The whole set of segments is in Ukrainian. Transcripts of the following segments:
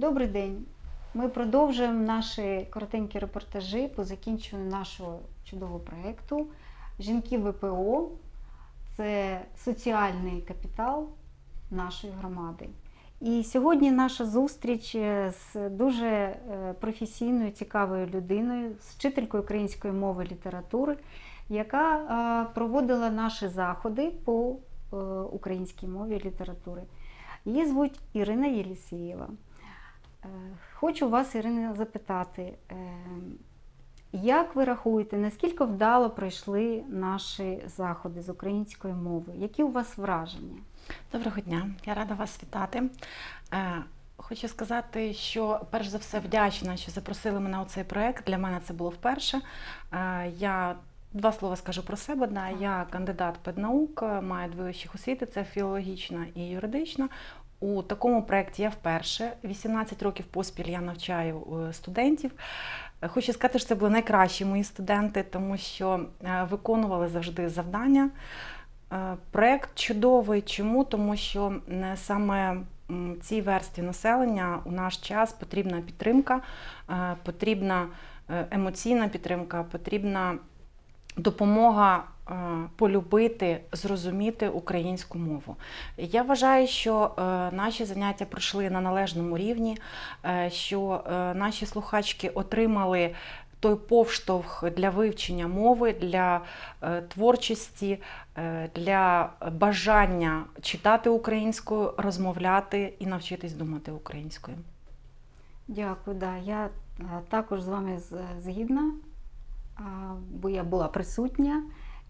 Добрий день. Ми продовжуємо наші коротенькі репортажі по закінченню нашого чудового проєкту Жінки ВПО це соціальний капітал нашої громади. І сьогодні наша зустріч е, з дуже е, професійною, цікавою людиною, з вчителькою української мови і літератури, яка е, проводила наші заходи по українській мові і літератури. Її звуть Ірина Єлісєєва. Е, Хочу вас, Ірина, запитати, е, як ви рахуєте, наскільки вдало пройшли наші заходи з української мови? Які у вас враження? Доброго дня, я рада вас вітати. Е, Хочу сказати, що перш за все вдячна, що запросили мене у цей проект. Для мене це було вперше. Я два слова скажу про себе. Да. Я кандидат педнаук, маю дві вищих освіти: це філологічна і юридична. У такому проєкті я вперше. 18 років поспіль я навчаю е, студентів. Е, Хочу сказати, що це були найкращі мої студенти, тому що е, виконували завжди завдання. Проект чудовий. Чому? Тому що саме цій верстві населення у наш час потрібна підтримка, потрібна емоційна підтримка, потрібна допомога полюбити, зрозуміти українську мову. Я вважаю, що е, наші заняття пройшли на належному рівні, е, що е, наші слухачки отримали той повштовх для вивчення мови, для е, творчості, е, для бажання читати українською, розмовляти і навчитись думати українською. Дякую, да. я е, також з вами згідна, бо я була присутня.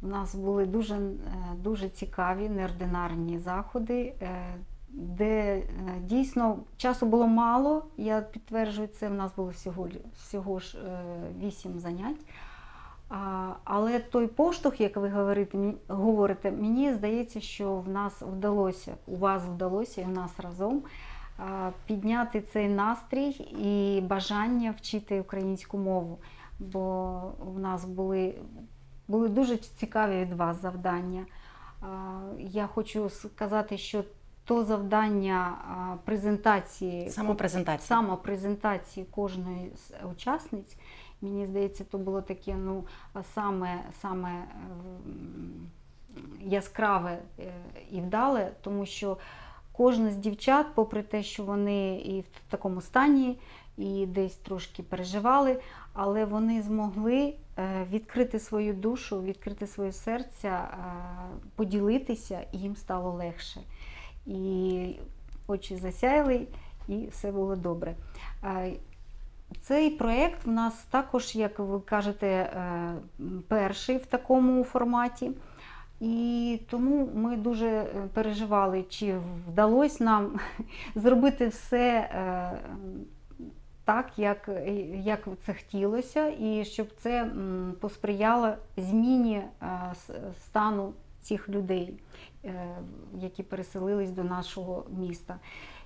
У нас були дуже, е, дуже цікаві, неординарні заходи, е, де е, дійсно часу було мало. Я підтверджую це. У нас було всього, всього ж вісім занять. Але той поштовх, як ви говорите, говорите, мені здається, що в нас вдалося, у вас вдалося і в нас разом підняти цей настрій і бажання вчити українську мову. Бо в нас були, були дуже цікаві від вас завдання. Я хочу сказати, що то завдання презентації Самопрезентація. самопрезентації кожної з учасниць, мені здається, то було таке ну, саме, саме яскраве е, і вдале, тому що кожна з дівчат, попри те, що вони і в такому стані, і десь трошки переживали, але вони змогли е, відкрити свою душу, відкрити своє серце, поділитися, і їм стало легше. І очі засяяли, і все було добре. Е, Цей проєкт в нас також, як ви кажете, е, перший в такому форматі. І тому ми дуже переживали, чи вдалося нам зробити все так, як, як це хотілося, і щоб це посприяло зміні е, стану цих людей, е, які переселились до нашого міста.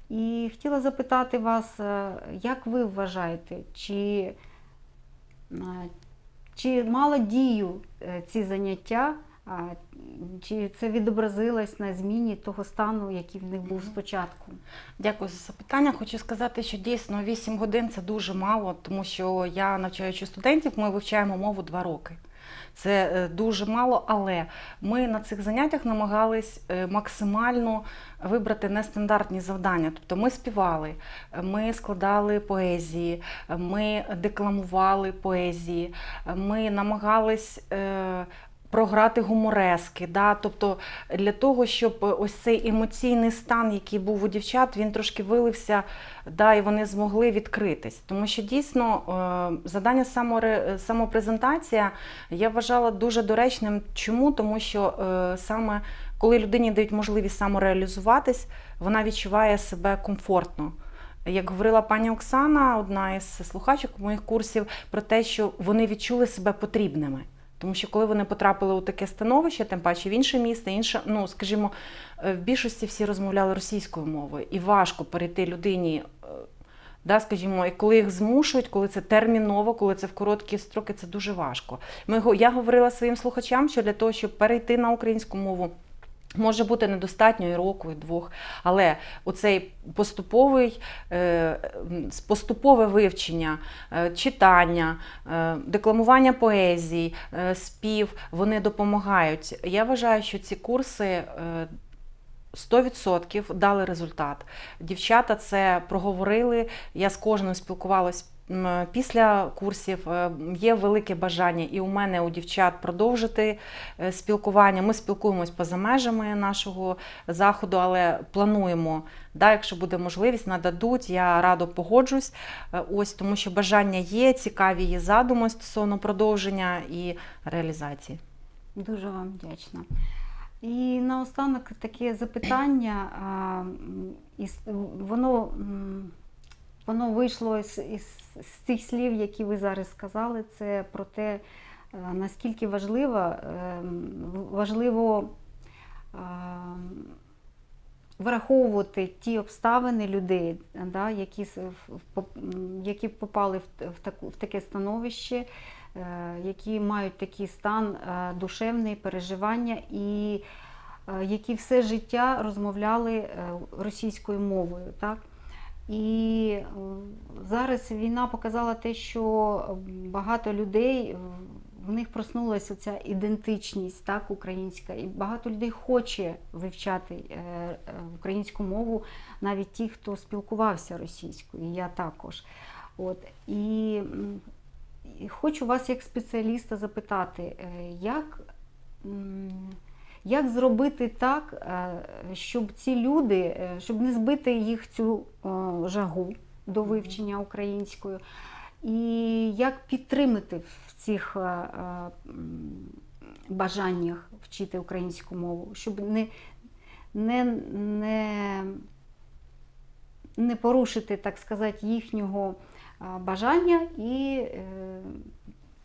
І хотіла запитати вас, е, як ви вважаєте, чи, чи мало дію ці заняття, чи це відобразилось на зміні того стану, який в них був спочатку? Дякую за запитання. Хочу сказати, що дійсно 8 годин це дуже мало, тому що я навчаючи студентів, ми вивчаємо мову 2 роки. Це е, дуже мало, але ми на цих заняттях намагались е, максимально вибрати нестандартні завдання. Тобто ми співали, е, ми складали поезії, е, ми декламували поезії, е, ми намагались. Е, Програти гуморески, да? тобто для того, щоб ось цей емоційний стан, який був у дівчат, він трошки вилився, да, і вони змогли відкритись. Тому що дійсно е, завдання саморе- самопрезентація я вважала дуже доречним. Чому? Тому що е, саме коли людині дають можливість самореалізуватись, вона відчуває себе комфортно. Як говорила пані Оксана, одна із слухачок моїх курсів, про те, що вони відчули себе потрібними. Тому що коли вони потрапили у таке становище, тим паче в інше місто, інше, ну скажімо, е, в більшості всі розмовляли російською мовою, і важко перейти людині. е, Да, скажімо, і коли їх змушують, коли це терміново, коли це в короткі строки, це дуже важко. Ми, я говорила своїм слухачам, що для того, щоб перейти на українську мову, Може бути недостатньо і року, і двох, але оцей поступовий, е, поступове вивчення, е, читання, е, декламування поезії, спів, вони допомагають. Я вважаю, що ці курси е, 100% дали результат. Дівчата це проговорили. Я з кожною спілкувалась після курсів. Е, Є велике бажання і у мене, у дівчат продовжити е, спілкування. Ми спілкуємось поза межами нашого заходу, але плануємо. Да, якщо буде можливість, нададуть. Я радо погоджусь. Е, Ось тому, що бажання є, цікаві є задуми стосовно продовження і реалізації. Дуже вам вдячна. І наостанок таке запитання, воно, воно вийшло із, із, з цих слів, які ви зараз сказали, це про те, е, наскільки важливо, ем, важливо ем, враховувати ті обставини людей, да, які, які попали в, таку, в таке становище, е, які мають такий стан е, душевний переживання і які все життя розмовляли російською мовою. Так? І зараз війна показала те, що багато людей е, в них проснулася ця ідентичність так, українська, і багато людей хоче вивчати е, е, українську мову, навіть ті, хто спілкувався російською, і я також. От. І, хочу вас, як спеціаліста, запитати, як, як зробити так, е, щоб ці люди, е, щоб не збити їх цю е, жагу до вивчення українською, і як підтримати в цих бажаннях вчити українську мову, щоб не, не, не, не порушити, так сказати, їхнього бажання і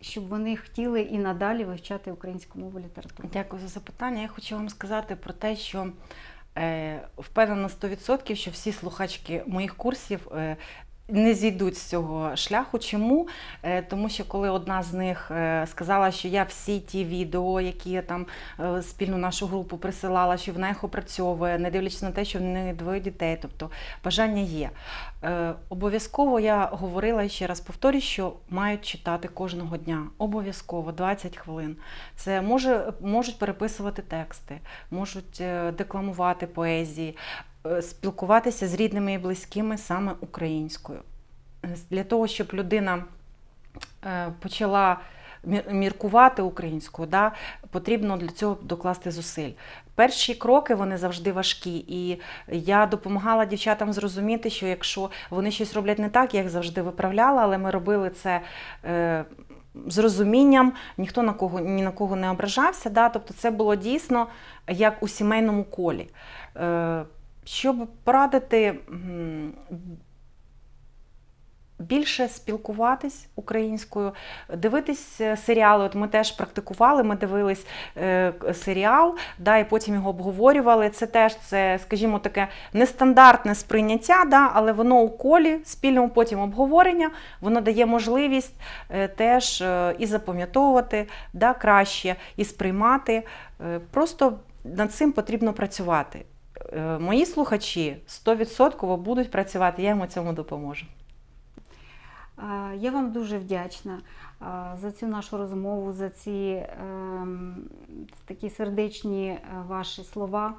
щоб вони хотіли і надалі вивчати українську мову літературу. Дякую за запитання. Я хочу вам сказати про те, що е, впевнена на 100%, що всі слухачки моїх курсів е, не зійдуть з цього шляху. Чому? Е, тому що коли одна з них е, сказала, що я всі ті відео, які я там е, спільну нашу групу присилала, що вона їх опрацьовує, не дивлячись на те, що в неї двоє дітей, тобто бажання є. Обов'язково я говорила ще раз повторюю, що мають читати кожного дня. Обов'язково 20 хвилин. Це може, можуть переписувати тексти, можуть декламувати поезії, спілкуватися з рідними і близькими саме українською. Е, Для того, щоб людина е, почала міркувати українською, да, потрібно для цього докласти зусиль. Перші кроки вони завжди важкі, і я допомагала дівчатам зрозуміти, що якщо вони щось роблять не так, я їх завжди виправляла, але ми робили це. Е, з розумінням, ніхто на кого ні на кого не ображався. Да? Тобто це було дійсно як у сімейному колі. Щоб порадити більше спілкуватись українською, дивитись е, серіали. От ми теж практикували, ми дивились е, серіал, да, і потім його обговорювали. Це теж це, скажімо, таке нестандартне сприйняття, да, але воно у колі, спільному потім обговорення, воно дає можливість е, теж і запам'ятовувати да, краще, і сприймати. Просто над цим потрібно працювати. Е, Мої слухачі 100% будуть працювати, я їм у цьому допоможу. Я вам дуже вдячна за цю нашу розмову, за ці ем, такі сердечні е, ваші слова.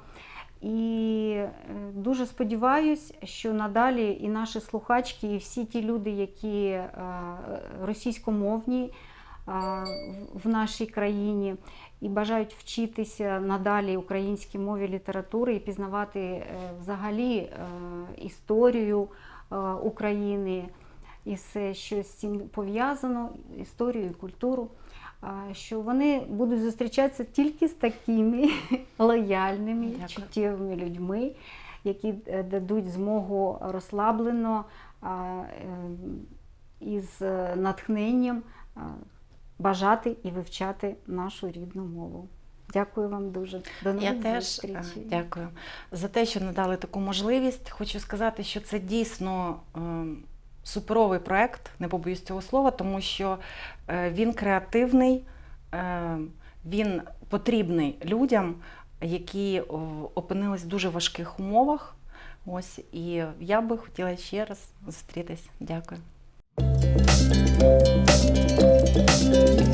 І е, дуже сподіваюсь, що надалі і наші слухачки, і всі ті люди, які російськомовні в- нашій країні і бажають вчитися надалі українській мові літератури і пізнавати е, взагалі е, історію е, України і все, що з цим пов'язано, історію і культуру, що вони будуть зустрічатися тільки з такими лояльними, Дякую. чуттєвими людьми, які дадуть змогу розслаблено із натхненням бажати і вивчати нашу рідну мову. Дякую вам дуже. До нових Я теж е, зустрічей. дякую за те, що надали таку можливість. Хочу сказати, що це дійсно е, суперовий проект, не побоюсь цього слова, тому що е, він креативний, він потрібний людям. які опинились в дуже важких умовах. Ось і я би хотіла ще раз зустрітись. Дякую. Thank you.